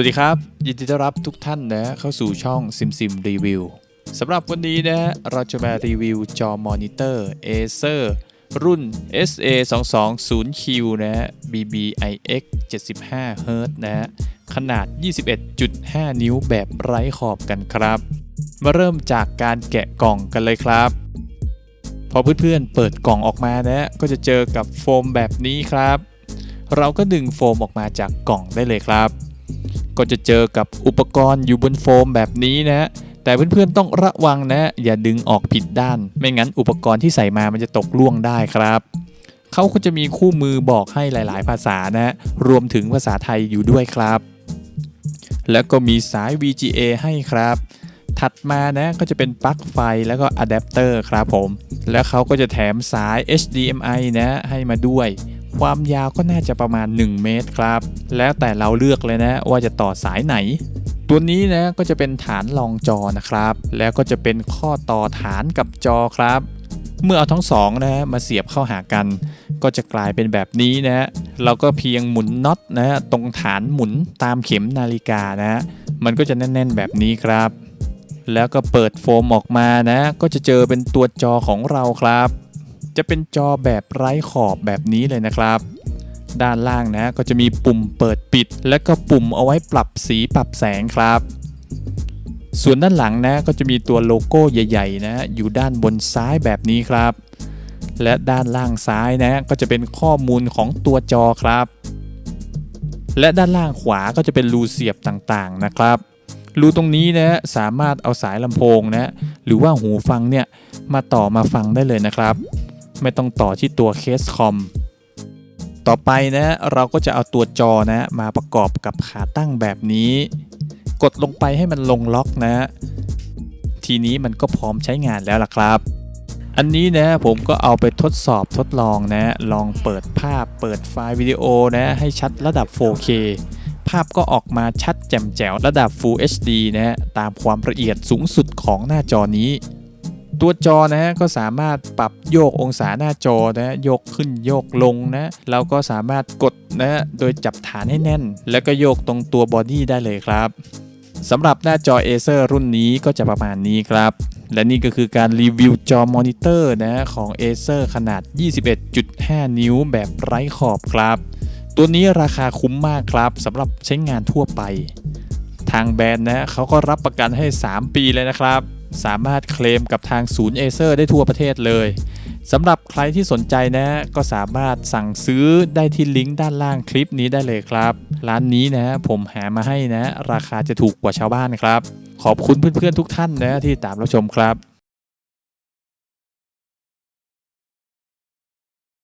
วัสดีครับ ยินดีต้อนรับทุกท่านนะเข้าสู่ช่องซิมซิมรีวิวสำหรับวันนี้นะเราจะมารีวิวจอมอนิเตอร์ Acer รุ่น SA 2 2 0 Q นะ BBIX 75 Hz นะขนาด 21.5 นิ้วแบบไร้ขอบกันครับ มาเริ่มจากการแกะกล่องกันเลยครับ พอเพื่อนๆเปิดกล่องออกมานะก็จะเจอกับโฟมแบบนี้ครับ เราก็ดึงโฟมออกมาจากกล่องได้เลยครับ ก็จะเจอกับอุปกรณ์อยู่บนโฟมแบบนี้นะแต่เพื่อนๆต้องระวังนะอย่าดึงออกผิดด้าน ไม่งั้นอุปกรณ์ที่ใส่มามันจะตกล่วงได้ครับเขาก็จะมีคู่มือบอกให้หลาย ๆ ภาษานะ รวมถึงภาษาไทยอยู่ด้วยครับ แล้วก็มีสาย VGA ให้ครับ ถัดมานะก็จะเป็นปลั๊กไฟแล้วก็อะแดปเตอร์ครับผม แล้วเขาก็จะแถมสาย HDMI นะให้มาด้วย ความยาวก็น่าจะประมาณ 1 เมตรครับ แล้วแต่เราเลือกเลยนะว่าจะต่อสายไหน ตัวนี้นะก็จะเป็นฐานรองจอนะครับ แล้วก็จะเป็นข้อต่อฐานกับจอครับ เมื่อเอาทั้งสองนะมาเสียบเข้าหากัน ก็จะกลายเป็นแบบนี้นะเราก็เพียงหมุนน็อตนะตรงฐานหมุนตามเข็มนาฬิกานะมันก็จะแน่น ๆแบบนี้ครับ แล้วก็เปิดโฟมออกมานะ ก็จะเจอเป็นตัวจอของเราครับ จะเป็นจอแบบไร้ขอบแบบนี้เลยนะครับ ด้านล่างนะก็จะมีปุ่มเปิดปิด และก็ปุ่มเอาไว้ปรับสีปรับแสงครับ ส่วนด้านหลังนะก็จะมีตัวโลโก้ใหญ่ๆนะอยู่ด้านบนซ้ายแบบนี้ครับ และด้านล่างซ้ายนะก็จะเป็นข้อมูลของตัวจอครับ และด้านล่างขวาก็จะเป็นรูเสียบต่างๆนะครับรูตรงนี้นะสามารถเอาสายลำโพงนะหรือว่าหูฟังเนี่ยมาต่อมาฟังได้เลยนะครับ ไม่ต้องต่อที่ตัวเคสคอม ต่อไปนะเราก็จะเอาตัวจอนะมาประกอบกับขาตั้งแบบนี้ กดลงไปให้มันลงล็อกนะ ทีนี้มันก็พร้อมใช้งานแล้วล่ะครับ อันนี้นะผมก็เอาไปทดสอบทดลองนะ ลองเปิดภาพเปิดไฟล์วิดีโอนะให้ชัดระดับ 4K ภาพก็ออกมาชัดแจ่มแจ๋วระดับ Full HD นะตามความละเอียดสูงสุดของหน้าจอนี้ ตัวจอนะฮะก็สามารถปรับโยกองศาหน้าจอนะโยกขึ้นโยกลงนะเราก็สามารถกดนะโดยจับฐานให้แน่น แล้วก็โยกตรงตัวบอดี้ได้เลยครับสำหรับหน้าจอ Acer รุ่นนี้ก็จะประมาณนี้ครับ และนี่ก็คือการรีวิวจอมอนิเตอร์นะของ Acer ขนาด 21.5 นิ้วแบบไร้ขอบครับ ตัวนี้ราคาคุ้มมากครับสำหรับใช้งานทั่วไป ทางแบรนด์นะเขาก็รับประกันให้ 3 ปีเลยนะครับ สามารถเคลมกับทางศูนย์เอเซอร์ได้ทั่วประเทศเลยสำหรับใครที่สนใจนะ ก็สามารถสั่งซื้อได้ที่ลิงก์ด้านล่างคลิปนี้ได้เลยครับ ร้านนี้นะ ผมหามาให้นะ ราคาจะถูกกว่าชาวบ้านครับ ขอบคุณเพื่อนๆทุกท่านนะที่ตามรับชมครับ